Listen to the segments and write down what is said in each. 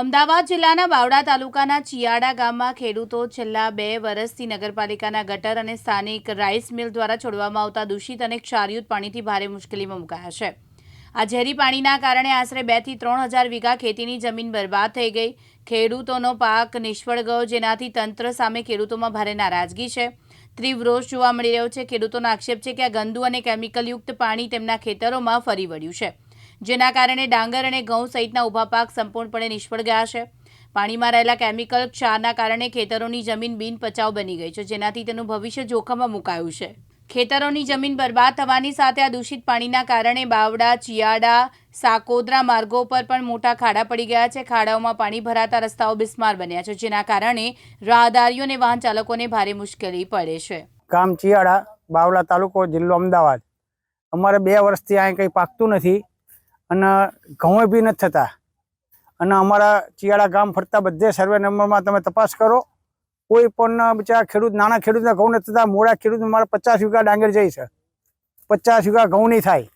અમદાવાદ જિલ્લાના બાવડા તાલુકાના ચિયાડા ગામમાં ખેડૂતો છેલ્લા બે વર્ષથી નગરપાલિકાના ગટર અને સ્થાનિક રાઈસ મિલ દ્વારા છોડવામાં આવતા દૂષિત અને ક્ષારયુત પાણીથી ભારે મુશ્કેલીમાં મુકાયા છે. આ ઝેરી પાણીના કારણે આશરે બેથી ત્રણ હજાર વીઘા ખેતીની જમીન બરબાદ થઈ ગઈ. ખેડૂતોનો પાક નિષ્ફળ ગયો, જેનાથી તંત્ર સામે ખેડૂતોમાં ભારે નારાજગી છે. તીવ્ર રોષ જોવા મળી રહ્યો છે. ખેડૂતોનો આક્ષેપ છે કે આ ગંદુ અને કેમિકલયુક્ત પાણી તેમના ખેતરોમાં ફરી વળ્યું છે. જેના કારણે ડાંગર અને ઘઉં સહિતના ઊભા પાક સંપૂર્ણપણે નિષ્ફળ ગયા છે. પાણીમાં રહેલા કેમિકલ ક્ષારના કારણે ખેતરોની જમીન બિનપચાઉ બની ગઈ છે, જેનાથી તેનું ભવિષ્ય જોખમમાં મુકાયું છે. ખેતરોની જમીન બરબાદ થવાની સાથે આ દૂષિત પાણીના કારણે બાવડા, ચિયાડા, સાકોદરા માર્ગો પર પણ મોટા ખાડા પડી ગયા છે. ખાડાઓમાં પાણી ભરાતા રસ્તાઓ બિસ્માર બન્યા છે, જેના કારણે રાહદારીઓ અને વાહન ચાલકોને ભારે મુશ્કેલી પડે છે. ગામ ચિયાડા બાવલા તાલુકો, જિલ્લો અમદાવાદ. અમારે બે વર્ષથી અહીં કંઈ પાકતું નથી. અને ઘઉં બી નથી થતા. અને અમારા ચિયાળા ગામ ફરતા બધે સર્વે નંબરમાં તમે તપાસ કરો. કોઈ પણ બિચારા ખેડૂત નાના ખેડૂતના ઘઉં નથી થતા મોડા ખેડૂત મારા પચાસ વીઘા ડાંગર જાય છે. પચાસ વીઘા ઘઉં નહીં થાય.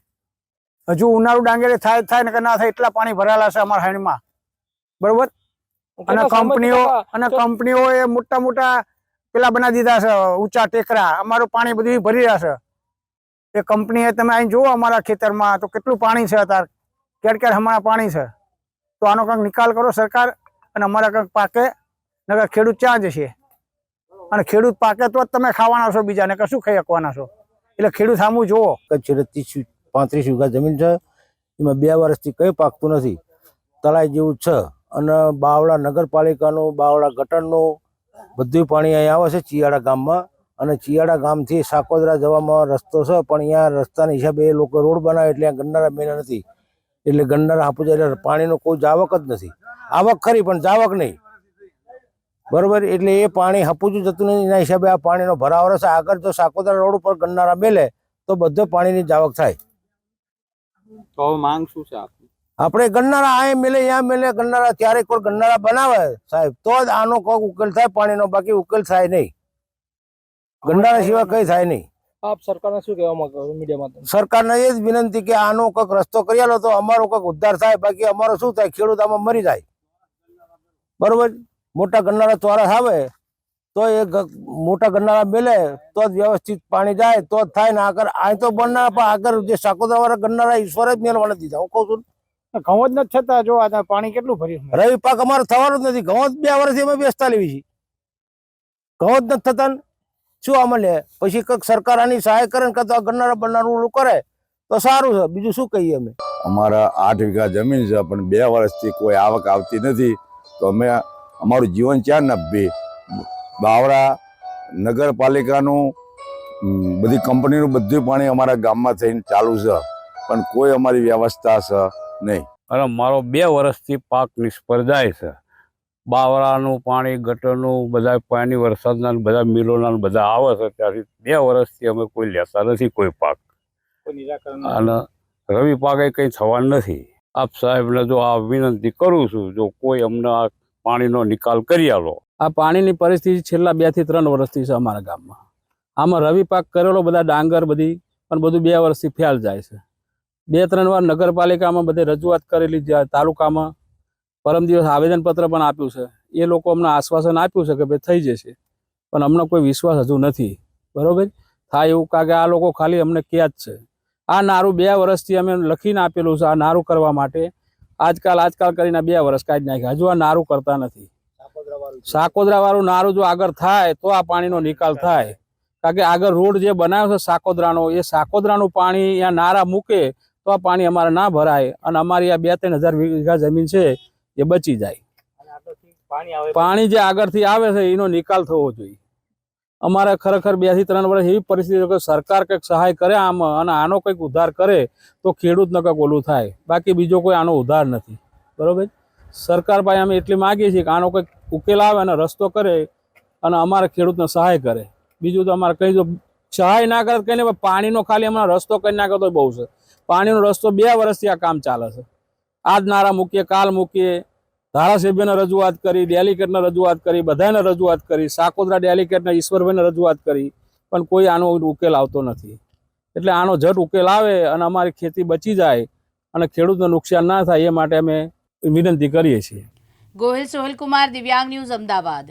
હજુ ઉનાળુ ડાંગર થાય થાય ને કે ના થાય એટલા પાણી ભરાયેલા છે અમારા હાઈણમાં બરોબર? અને કંપનીઓ અને કંપનીઓ એ મોટા મોટા પેલા બનાવી દીધા છે ઊંચા ટેકરા. અમારું પાણી બધું ભરી રહ્યા છે. એ કંપનીએ તમે અહીં જુઓ અમારા ખેતરમાં તો કેટલું પાણી છે અત્યારે. કેર ક્યારે અમારા પાણી છે. તો આનો કંઈક નિકાલ કરો સરકાર અને અમારા કંઈક પાકે નગર ખેડૂત ક્યાં જશે. અને ખેડૂત પાકે તો જ તમે ખાવાના છો બીજાને કશું ખાઈ શકવાના છો? એટલે ખેડૂત સામું જુઓ. કચ્છ ત્રીસ પાંત્રીસ વીઘા જમીન છે. એમાં બે વર્ષથી કંઈ પાકતું નથી. તળાઈ જેવું છે. અને બાવળા નગરપાલિકાનું, બાવળા ગટરનું બધું પાણી અહીં આવે છે ચિયાડા ગામમાં. અને ચિયાડા ગામથી સાકોદરા જવામાં રસ્તો છે, પણ અહીંયા રસ્તાના હિસાબે એ લોકો રોડ બનાવે એટલે અહીંયા ગંડારા મેળા નથી. એટલે ગંડા હાપુજા એટલે પાણીનો કોઈ જાવક જ નથી. આવક ખરી પણ જાવક નહીં. બરોબર? એટલે એ પાણી હપુજું જતું નથી. એના હિસાબે આ પાણીનો ભરાવો રહેશે આગળ જો સાકોદરા રોડ ઉપર ગંડારા મેલે તો બધો પાણીની જાવક થાય. તો માંગ શું છે આપણે ગણનારા આ મેલે ત્યાં મેલે ગણનારા ત્યારે કોઈ ગણનારા બનાવે સાહેબ તો જ આનો કોઈક ઉકેલ થાય પાણીનો બાકી ઉકેલ થાય નહીં. ગન્નારા સિવાય કઈ થાય નહીં. આપ સરકારને શું કહેવા માંગો છો મીડિયામાં સરકારને એ જ વિનંતી કે આનો કોઈક રસ્તો કરી આલો તો અમારો કંઈક ઉદ્ધાર થાય બાકી અમારો શું થાય? ખેડૂત આમાં મરી જાય. બરોબર? મોટા ગન્નારા ચોરસ આવે તો એ મોટા ગન્નારા મેલે તો જ વ્યવસ્થિત પાણી જાય તો જ થાય ને આગળ આ તો બનનારા પણ આગળ જે સાકોદરા વાળા ગન્નારા ઈશ્વરે જ મેળવા નથી દીધા હું કહું છું ઘઉં જ નથી થતા. જો આ પાણી કેટલું ભર્યું રવિ પાક અમારે થવાનું જ નથી. ઘઉં બે વર્ષથી અમે બેસતા લેવી છીએ. ઘઉં જ નથી થતા. શું લે પછી કંઈક સરકાર આની સહાય કરે ને કાં તો આ ગન્નારા બન્નારું કરે તો સારું છે. બીજું શું કહીએ અમે? અમારા આઠ વીઘા જમીન છે પણ બે વર્ષથી કોઈ આવક આવતી નથી. તો અમે અમારું જીવન ક્યાં નભી બાવળા નગરપાલિકાનું બધી કંપનીનું બધું પાણી અમારા ગામમાં થઈને ચાલુ છે. પણ કોઈ અમારી વ્યવસ્થા છે નહીં. અને મારો બે વર્ષથી પાક નિષ્ફળ જાય છે. બાવળાનું પાણી ગટરનું બધા પાણી વરસાદના બધા મિલોના બધા આવે છે. ત્યારથી બે વર્ષથી અમે કોઈ લેતા નથી કોઈ પાક. કોઈ નિરાકરણ અને રવિ પાકે કંઈ થવાનું નથી. આપ સાહેબને જો આ વિનંતી કરું છું જો કોઈ અમને આ પાણીનો નિકાલ કરી આલો. આ પાણીની પરિસ્થિતિ છેલ્લા બેથી ત્રણ વર્ષથી છે અમારા ગામમાં. આમાં રવિ પાક કરેલો બધા ડાંગર બધી પણ બધું બે વર્ષથી ફેલ જાય છે. બે ત્રણ વાર નગરપાલિકામાં બધે રજૂઆત કરેલી છે તાલુકામાં પરમ દિવસ આવેદનપત્ર પણ આપ્યું છે. એ લોકો અમને આશ્વાસન આપ્યું છે કે ભાઈ થઈ જશે. પણ અમને કોઈ વિશ્વાસ હજુ નથી. બરોબર? થાય એવું કારણ કે આ લોકો ખાલી અમને ક્યાં જ છે. આ નારું બે વર્ષથી અમે લખીને આપેલું છે આ નારું કરવા માટે. આજકાલ આજકાલ કરીને બે વર્ષ કાઢી નાખ્યા. હજુ આ નારું કરતા નથી. સાકોદરાવાળું નારું જો આગળ થાય તો આ પાણીનો નિકાલ થાય. કારણ કે આગળ રોડ જે બનાવ્યો છે સાકોદરાનો, એ સાકોદરાનું પાણી અહીંયા નારા મૂકે તો આ પાણી અમારે ના ભરાય. અને અમારી આ બે ત્રણ હજાર વીઘા જમીન છે એ બચી જાય. પાણી આવે. પાણી જે આગળથી આવે છે એનો નિકાલ થવો જોઈએ. અમારે ખરેખર બેથી ત્રણ વર્ષ એવી પરિસ્થિતિ કે સરકાર કંઈક સહાય કરે આમાં અને આનો કંઈક ઉદ્ધાર કરે તો ખેડૂતને કંઈક ઓલું થાય. બાકી બીજો કોઈ આનો ઉદ્ધાર નથી. બરોબર? સરકાર પાસે અમે એટલી માગીએ છીએ કે આનો કંઈક ઉકેલ આવે અને રસ્તો કરે અને અમારા ખેડૂતને સહાય કરે. બીજું તો અમારે કહી જો સહાય ના કરે નહીં પાણીનો ખાલી અમારે રસ્તો કરી નાખે તો બહુ છે. પાણીનો રસ્તો બે વર્ષથી આ કામ ચાલે છે. આજ નારા મૂકીએ, કાલ મૂકીએ. ધારાસભ્યને રજૂઆત કરી ડેલિકેટને રજૂઆત કરી બધાને રજૂઆત કરી, સાકોદરા ડેલિકેટને ઈશ્વરભાઈને રજૂઆત કરી, પણ કોઈ આનો ઉકેલ આવતો નથી. એટલે આનો ઝટ ઉકેલ આવે અને અમારી ખેતી બચી જાય અને ખેડૂતને નુકસાન ના થાય એ માટે અમે વિનંતી કરીએ છીએ. ગોહિલ સોહેલ દિવ્યાંગ ન્યૂઝ, અમદાવાદ.